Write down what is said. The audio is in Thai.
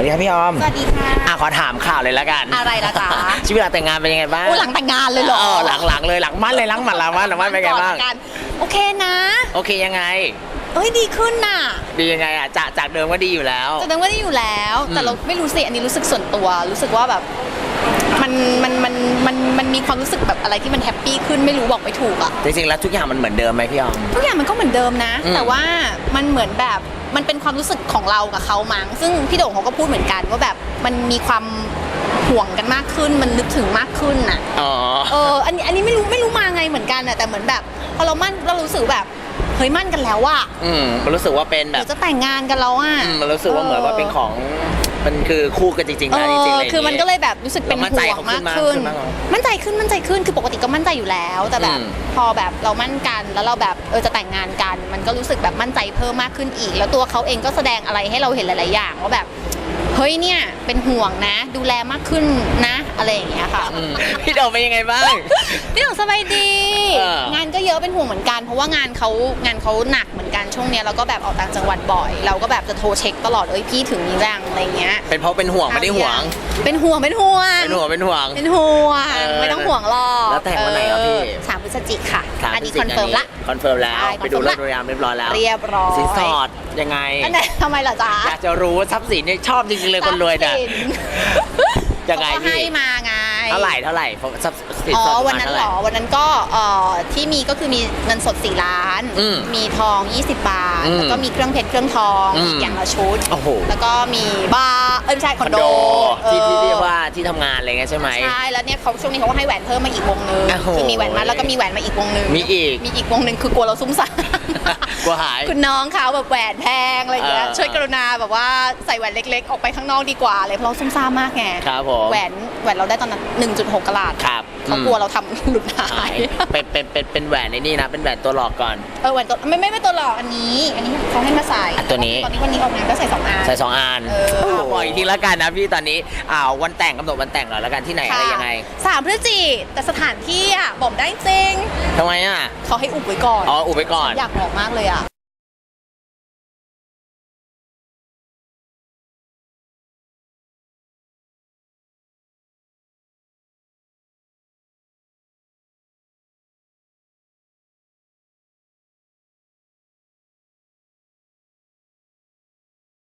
วัสดีครับพี่ออมสวัสดีค่ะอะขอถามข่าวเลยแล้วกันอะไรล่ะจ๊ะชีวิตหลังแต่งงานเป็นยังไงบ้างโอ้หลังแต่งงานเลยเหรอเออหลังหลังเลยหลังมั่นเลยหลังมั่นหลังมั่นหลังมั่นเป็นไงบ้างก่อละกันโอเคนะ โอเคยังไงเอ้ยดีขึ้นน่ะ ดียังไงอะจากจากเดิมก็ดีอยู่แล้วแสดงว่าได้อยู่แล้ว แต่อืมเราไม่รู้สิอันนี้รู้สึกส่วนตัว รู้สึกว่าแบบมันมันมันมันมันมีความรู้สึกแบบอะไรที่มันแฮปปี้ขึ้นไม่รู้บอกไม่ถูกอะจริงๆแล้วทุกอย่างมันเหมือนเดิมไหมพี่ออมทุกอย่างมันก็เหมือนเดิมนะอืมแต่ว่ามันเหมือนแบบ มันเป็นความรู้สึกของเรากับเขามั้งซึ่งพี่โด่งเขาก็พูดเหมือนกันว่าแบบมันมีความห่วงกันมากขึ้น มันนึกถึงมากขึ้นน่ะอ๋อ เอออันนี้อันนี้ไม่รู้ไม่รู้มาไงเหมือนกันอะแต่เหมือนแบบพอเรามั่นเรารู้สึกแบบเฮ้ยมั่นกันแล้วอะอืมมันรู้สึกว่าเป็นแบเดี๋บยวจะแต่งงานกันแล้วอะอืมมันรู้สึกว่าเหมือนว่าเป็นของ มันคือคู่กันจริงๆเอนะจริงๆออะไรอย่างคือมันก็งี้เลยแบบรู้สึกเป็นเรามั่นใจห่วงเขาขึ้มากนขึ้นมากขึ้นมากเหรอมั่นใจขึ้นมั่นใจขึ้นคือปกติก็มั่นใจอยู่แล้ว แต่แบบอืมพอแบบเรามั่นกันแล้วเราแบบเออจะแต่งงานกัน มันก็รู้สึกแบบมั่นใจเพิ่มมากขึ้นอีก แล้วตัวเขาเองก็แสดงอะไรให้เราเห็นหลาย ๆ อย่างว่าแบบ เฮ้ยเนี่ยเป็นห่วงนะ ดูแลมากขึ้นนะอะไรอย่างเงี้ยค่ะ อืมพี่โดมเป็นยังไงบ้าง พี่หนุ่มสบายดี เออ งานก็เยอะเป็นห่วงเหมือนกัน เพราะว่างานเขางานเขาหนักเหมือนกันช่วงเนี้ยเราก็แบบออกต่างจังหวัดบ่อย เราก็แบบจะโทรเช็คตลอดเอ้ยพี่ถึงนี้ยังอะไรเงี้ยเป็นเพราะเป็นห่วงไม่ได้ห่วง เป็นห่วงเป็นห่วง เป็นห่วงเป็นห่วง เป็นห่วง เออไม่ต้องห่วงหรอกแล้วแต่งวันไหนครับพี่ เออสามพฤศจิกค่ะถามอันนี้จคริองนๆเฟิร์มละ คอนเฟิร์มแล้วใช่ไปดูคอนรเฟิร์มละถโรงแรมเรียบร้อยแล้ว เรียบร้อย สินสอดยังไงอันไหนทำไมล่ะจ๊ะ อยากจะรู้ทรัพย์สินเนี่ยชอบจริงๆเลยคนรวยเนี่ยทรัพสิยังไงเขาก็พี่ให้มาไง เท่าไหร่เท่าไหร่ผมทรัพย์สินอ๋อสอดประวันมาณนั้นเท่าเหไหรร่อวันนั้นก็เอ่อที่มีก็คือมีเงินสด 4 ล้านอืมมีทอง 20 บาทอืมแล้วก็มีเครื่องเพชรเครื่องทองอืมอีกอย่างละชุดโอ้โหแล้วก็มีบาร์เอ้ยไม่ใช่คอนโดที่ที่ออเรียกว่าที่ทำงานอะไรเงี้ยใช่ไหม ใช่แล้วเนี่ยเขาช่วงนี้เขาก็ให้แหวนเพิ่มมาอีกวงนึงโอ้โหคือมีแหวนมาแล้วก็มีแหวนมาอีกวงนึงมีอีกมีอีกวงนึงคือกลัวเราซุ่มซ่ามกลัวหายคุณน้องเขาแบบแหวนแพงอะไรอย่างเงี้ยเออช่วยกรุณาแบบว่าใส่แหวนเล็ก ๆ ออกไปข้างนอกดีกว่าเลยเพราะเราซุ่มซ่ามมากไงครับผม แหวนแหวนเราได้ตอนนั้น1.6กะลัดครับ เขากลัวเราทำหลุดหาหายยเป็นเป็นเป็นเป็นแหวนในนี่นะ เป็นแหวนตัวหลอกก่อน เออแหวนตัวไม่ไม่ไม่ตัวหลอกอันนี้ อันนี้เขาให้มาใส่อะตัวนี้ ตอนนี้วันนี้ออกงานก็ใส่สองอัน ใส่สองอันเออโอ้โหบอกอีกทีละกันนะพี่ตอนนี้อ่าวันแต่งกำหนดวันแต่งหน่อยแล้วกันที่ไหนอะไรยังไงสามพฤศจิแต่สถานที่อะบอกได้จริงทำไมอะ เขาให้อุบไว้ก่อนอ๋ออุบไปก่อน อยากบอกมากเลยอะ